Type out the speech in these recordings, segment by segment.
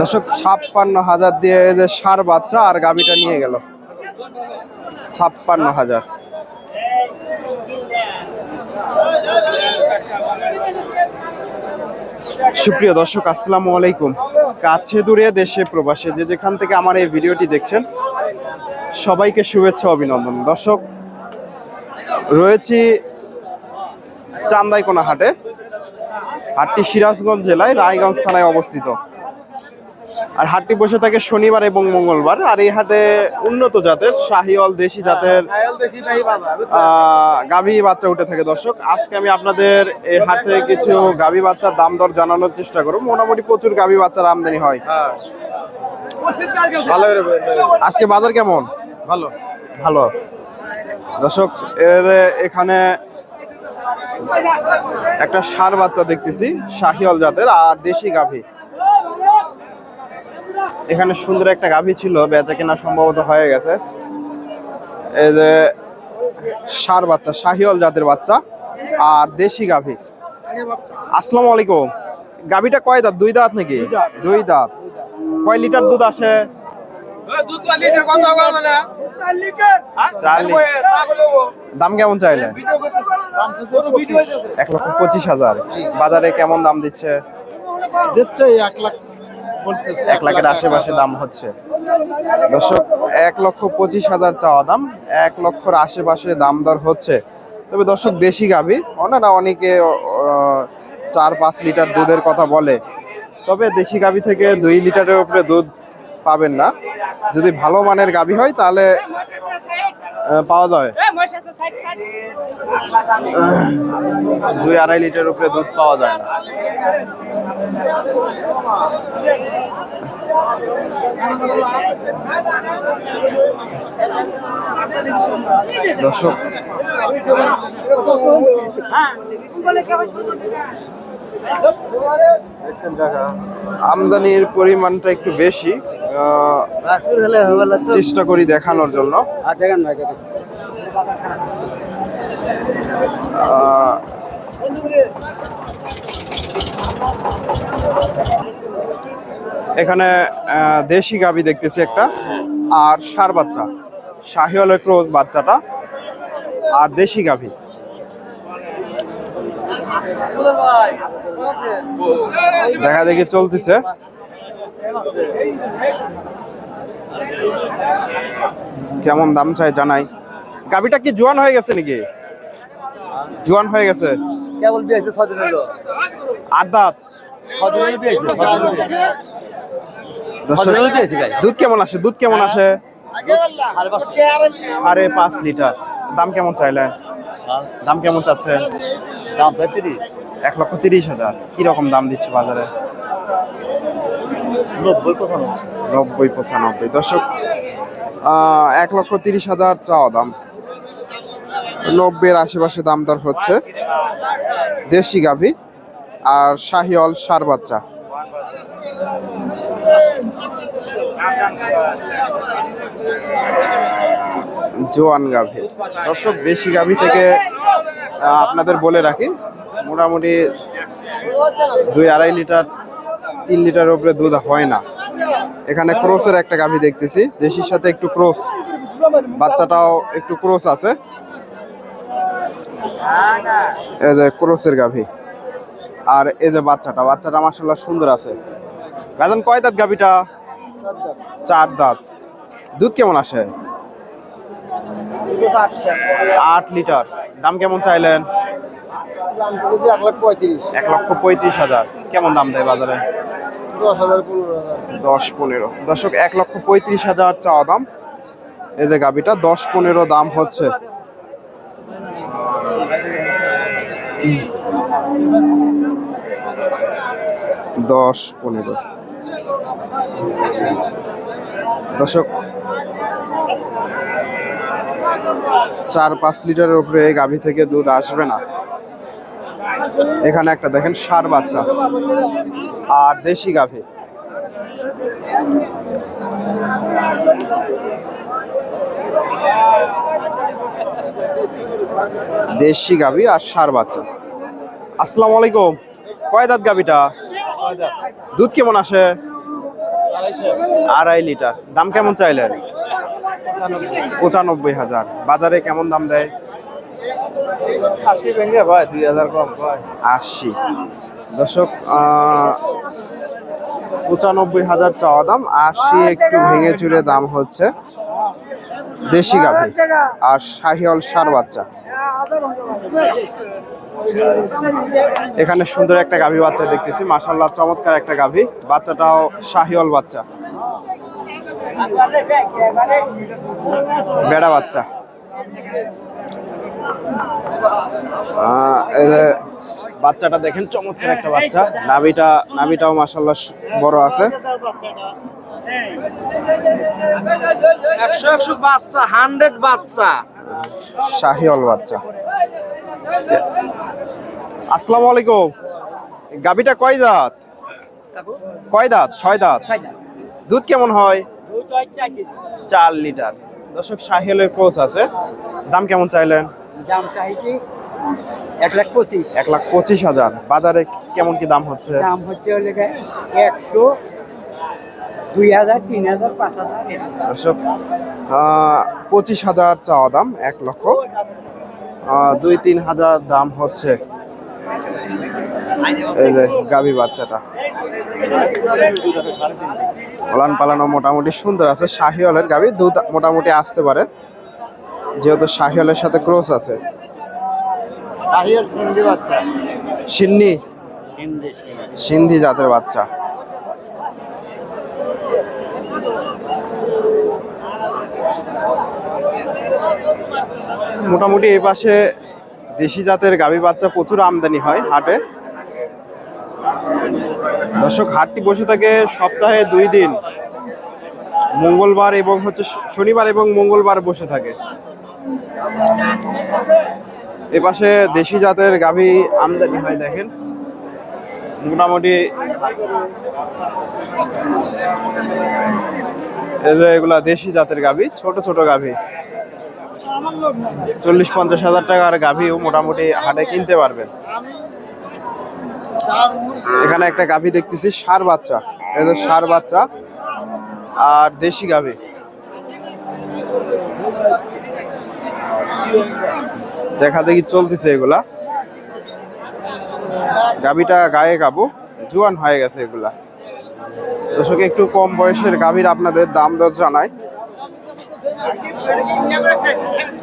দর্শক, ছাপ্পান্ন হাজার দিয়ে যে সার বাচ্চা আর গাবিটা নিয়ে গেল। ছাপ্পান্ন হাজার। সুপ্রিয় দর্শক, আসসালামু আলাইকুম। কাছে দূরে, দেশে প্রবাসে যে যেখান থেকে আমার এই ভিডিওটি দেখছেন, সবাইকে শুভেচ্ছা, অভিনন্দন। দর্শক, রয়েছি চান্দাইকোনা হাটে। হাটটি সিরাজগঞ্জ জেলায়, রায়গঞ্জ থানায় অবস্থিত। আর হাটটি বসে থাকে শনিবার এবং মঙ্গলবার। আর এই হাটে উন্নত জাতের শাহিওয়াল দেশি জাতের গাভী বাচ্চা উঠে থাকে দর্শক। আজকে আমি আপনাদের এই হাট থেকে কিছু গাভী বাচ্চার দাম দর জানানোর চেষ্টা করব। মোটামুটি প্রচুর গাভী বাচ্চার আমদানি হয়। ভালো আজকে বাজার কেমন? ভালো। ভালো। দর্শক এখানে একটা সার বাচ্চা দেখতেছি শাহিওয়াল জাতের আর দেশি গাভী। এখানে সুন্দর একটা গাভী ছিল বেচা কেনা সম্ভবত হয়ে গেছে। এই যে সার বাচ্চা শাহিওয়াল জাতের বাচ্চা আর দেশি গাভী। আসসালামু আলাইকুম। গাভীটা কয় দাঁত? দুই দাঁত নাকি? দুই দাঁত। কয় লিটার দুধ আসে? দাম কেমন চাইলে? এক লক্ষ পঁচিশ হাজার। বাজারে কেমন দাম দিচ্ছে? দিচ্ছে এক লাখ এক লাখের আশেপাশে দাম হচ্ছে। দর্শক, এক লক্ষ পঁচিশ হাজার চাওয়া দাম, এক লক্ষর আশেপাশে দাম দর হচ্ছে। তবে দর্শক, দেশি গাভী ওনারা অনেকে চার পাঁচ লিটার দুধের কথা বলে। তবে দেশি গাভী থেকে দুই লিটারের উপরে দুধ পাবেন না। যদি ভালো মানের গাভী হয় তাহলে পাওয়া যায়। দুই আড়াই লিটার উপরে দুধ পাওয়া যায় না। দর্শক আমদানির পরিমাণটা একটু বেশি চেষ্টা করি দেখানোর জন্য। এখানে দেশি গাবি দেখতেছি একটা আর সার বাচ্চা শাহিওয়াল ক্রোজ বাচ্চাটা আর দেশি গাভী দেখা দেখি চলতেছে। কেমন দাম চাই জানাই। গাভীটা কি জোয়ান হয়ে গেছে নাকি? জোয়ান হয়ে গেছে। কেবল বিয়েছে ছদিন হলো আট দাঁত? দুধ কেমন আসে? দুধ কেমন আসে? সাড়ে পাঁচ লিটার। দাম কেমন চাইলেন? দাম কেমন চাচ্ছেন? দাম তিরিশ। এক লক্ষ তিরিশ হাজার। কীরকম দাম দিচ্ছে বাজারে? নব্বই পঁচানব্বই। নব্বই পঁচানব্বই। দর্শক এক লক্ষ তিরিশ হাজার চাওয়া দাম। নব্বইয়ের আশেপাশে দাম দর হচ্ছে দেশি গাভী আর শাহিওয়াল সার বাচ্চা। জোয়ান গাভী। দর্শক দেশি গাভী থেকে আপনাদের বলে রাখি মোটামুটি দুই আড়াই লিটার তিন লিটার উপরে দুধ হয় না। এখানে ক্রোসের একটা গাভী দেখতেছি দেশির সাথে একটু ক্রোস। বাচ্চাটাও একটু ক্রোস আছে। এই যে ক্রোসের গাভী। আর এই যে বাচ্চাটা বাচ্চাটা মাসাল্লাহ সুন্দর আছে। গাজন কয় দাঁত গাভীটা? চার দাঁত। দুধ কেমন আসে। আট লিটার। দাম কেমন চাইলেন? এক লাখ পঁয়ত্রিশ। এক লক্ষ পঁয়ত্রিশ হাজার। কেমন দাম দেয় বাজারে? দশ হাজার পনেরো হাজার। দশ পনেরো। দর্শক এক লক্ষ পঁয়ত্রিশ হাজার চাওয়া দাম। এই যে গাবিটা দশ পনেরো দাম হচ্ছে। দশ পনেরো। দর্শক চার পাঁচ লিটারের উপরে এই গাভী থেকে দুধ আসবে না। এখানে একটা দেখেন সার বাচ্চা আর দেশি গাভী। দেশি গাভী আর সার বাচ্চা। আসসালামু আলাইকুম। কয় দাঁত গাভীটা? দুধ কেমন আসে? আড়াই লিটার। দাম কেমন চাইলেন? পঁচানব্বই হাজার। বাজারে কেমন দাম দেয়? আশি ভেঙে ভাই, দুই হাজার কম আশি। দর্শক পঁচানব্বই হাজার চাওয়া দাম, আশি একটু ভেঙে চুরে দাম হচ্ছে দেশি গাভী আর শাহিওল সার বাচ্চা। এখানে সুন্দর একটা গাভী বাচ্চা দেখতেছি মাসাল্লাহ চমৎকার একটা গাভী, বাচ্চাটাও শাহিওল বাচ্চা। বেড়া বাচ্চা। বাচ্চাটা দেখেন চমৎকার একটা বাচ্চা। নাভিটা নাভিটাও মাসাল্লাহ বড় আছে। একশো একশো বাচ্চা হান্ড্রেড বাচ্চা। শাহিওল বাচ্চা। আসসালামু আলাইকুম। গাভিটা কয় দাঁত? কয় দাঁত? ছয় দাঁত। দুধ কেমন হয়? চার লিটার। দর্শক শাহিওলের কোচ আছে। দাম কেমন চাইলেন? দাম চাইছি এক লাখ পঁচিশ। এক লাখ পঁচিশ হাজার। বাজারে কেমন কি দাম হচ্ছে? দাম হচ্ছে হলে একশো দুই হাজার তিন হাজার পাঁচ হাজার। দর্শক পঁচিশ হাজার চাওয়া দাম এক লক্ষ। দুই তিন হাজার দাম হচ্ছে এই যে গাভী বাচ্চাটা। পালান পালানো মোটামুটি সুন্দর আছে। শাহিওয়ালের গাভী দুধ মোটামুটি আসতে পারে। যেহেতু শাহিওয়ালের সাথে ক্রস আছে। আহিয়াল সিন্ধি বাচ্চা। সিন্নি? সিন্ধি। সিন্ধি জাতের বাচ্চা। মোটামুটি এই পাশে দেশি জাতের গাভী বাচ্চা প্রচুর আমদানি হয় হাটে। দর্শক হাটটি বসে থাকে সপ্তাহে দুই দিন। মঙ্গলবার এবং হচ্ছে শনিবার এবং মঙ্গলবার বসে থাকে। এ পাশে দেশি জাতের গাভী আমদানি হয়, দেখেন। মোটামুটি এগুলা দেশি জাতের গাভী, ছোট ছোট গাভী। চল্লিশ পঞ্চাশ হাজার টাকার গাভীও মোটামুটি হাটে কিনতে পারবেন। এখানে একটা গাভী দেখতেছি, সার বাচ্চা। যে সার বাচ্চা আর দেশি গাভী। দেখা দেখি চলতেছে এগুলা। গাভীটা গায়ে গাবু জোয়ান হয়ে গেছে এগুলা। দর্শক একটু কম বয়সের গাভীর আপনাদের দাম দর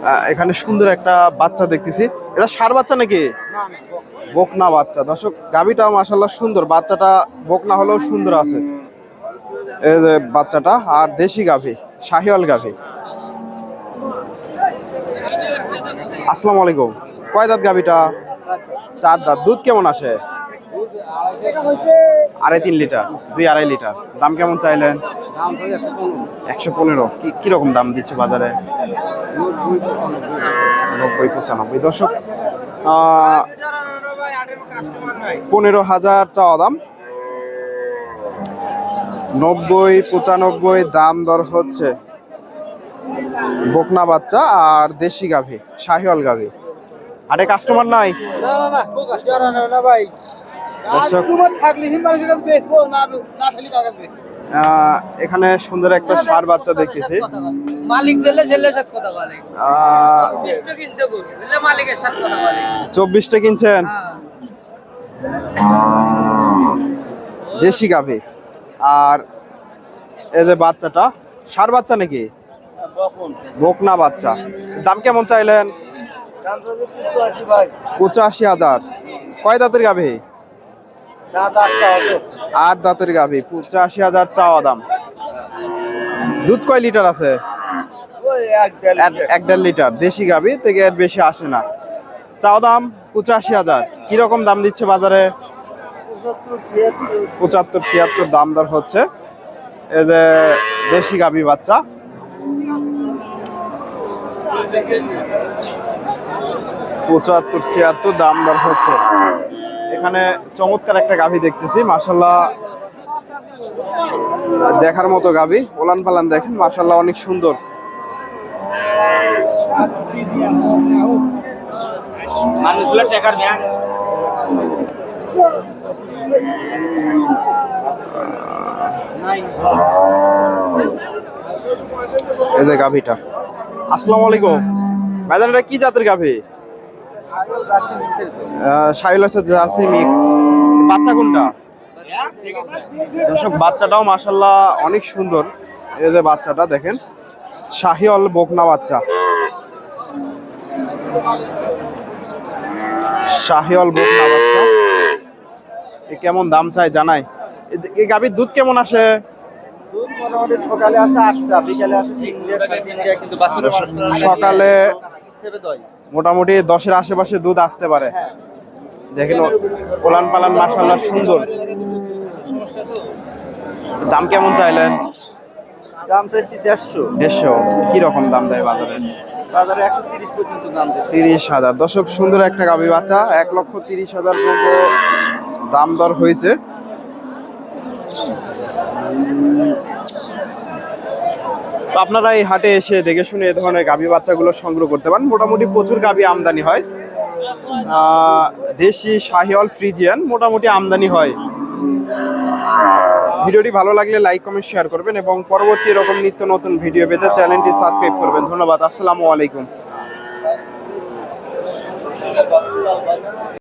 আহ, এখানে সুন্দর একটা বাচ্চা দেখতেছি। এটা সার বাচ্চা নাকি? বকনা বাচ্চা। দর্শক গাভীটা মাসাল্লাহ সুন্দর। বাচ্চাটা বকনা হলেও সুন্দর আছে। এই যে বাচ্চাটা আর দেশি গাভী শাহিওয়াল গাভী। আসসালামু আলাইকুম। কয় দাঁত গাভীটা? চার দাঁত। দুধ কেমন আসে? আড়াই তিন লিটার। দুই আড়াই লিটার। দাম কেমন চাইলেন? একশো পনেরো। কীরকম দাম দিচ্ছে বাজারে? নব্বই পঁচানব্বই। দশক পনেরো হাজার চাওয়া দাম। নব্বই পঁচানব্বই দাম দর হচ্ছে। বকনা বাচ্চা আর দেশি গাভী শাহিওয়াল গাভী। আরে কাস্টমার নাই? এখানে সুন্দর একটা সার বাচ্চা দেখতেছি। মালিক ছেলে ছেলে সাথে কথা বলে। কিনছে মালিকের সাথে কথা বলে। চব্বিশটা কিনছেন? হ্যাঁ। দেশি গাভী। আর এই যে বাচ্চাটা সার বাচ্চা নাকি? বকনা বাচ্চা। দাম কেমন চাইলেন? পঁচাশি হাজার। কয় দাঁতের গাভী? আট দাঁতের গাভী পঁচাশি হাজার চাওয়া দাম। দুধ কয় লিটার আছে? এক দেড় লিটার। দেশি গাভী থেকে এর বেশি আসে না। চাওয়া দাম পঁচাশি হাজার। কীরকম দাম দিচ্ছে বাজারে? পঁচাত্তর ছিয়াত্তর। দাম দর হচ্ছে। যে দেশি গাভী বাচ্চা। পঁচাত্তর ছিয়াত্তর দাম দর হচ্ছে। এখানে চমৎকার একটা গাভী দেখতেছি মাসাল্লাহ দেখার মতো গাভী ওলান পালান দেখেন মাসাল্লাহ অনেক সুন্দর। এই যে গাভিটা। আসসালামু আলাইকুম। ভাইজান, এটা কি জাতের গাভি? সাইলাসের জার্সি মিক্স। বাচ্চা কোনটা? দর্শক, বাচ্চাটাও মাশাল্লাহ অনেক সুন্দর। এই যে বাচ্চাটা দেখেন শাহিওল বকনা বাচ্চা। শাহিওল বকনা বাচ্চা। এ কেমন দাম চাই জানাই। এই গাভীর দুধ কেমন আসে? মোটামুটি সকালে আছে আটটা বিকালে আছে তিনটে তিনটে কিন্তু বাছুরের সকালে মোটামুটি দশের আশেপাশে দুধ আসতে পারে। দেখেন ওলান পালান মাসাল্লাহ সুন্দর। দাম কেমন চাইলেন? দাম চাইছি দেড়শো। দেড়শো। কি রকম দাম দেয় বাজারে? বাজারে একশো তিরিশ পর্যন্ত দাম তিরিশ হাজার। দর্শক সুন্দর একটা গাভী বাচ্চা এক লক্ষ তিরিশ হাজার মতো দাম দর হয়েছে। তো আপনারা এই হাটে এসে দেখে শুনে এ ধরনের গাভী বাচ্চাগুলো সংগ্রহ করতে পারেন। মোটামুটি প্রচুর গাভী আমদানি হয়। দেশি শাহিওয়াল ফ্রিজিয়ান মোটামুটি আমদানি হয়। ভিডিওটি ভালো লাগলে লাইক, কমেন্ট, শেয়ার করবেন এবং পরবর্তী এরকম নিত্য নতুন ভিডিও পেতে চ্যানেলটি সাবস্ক্রাইব করবেন। ধন্যবাদ। আসসালামু আলাইকুম।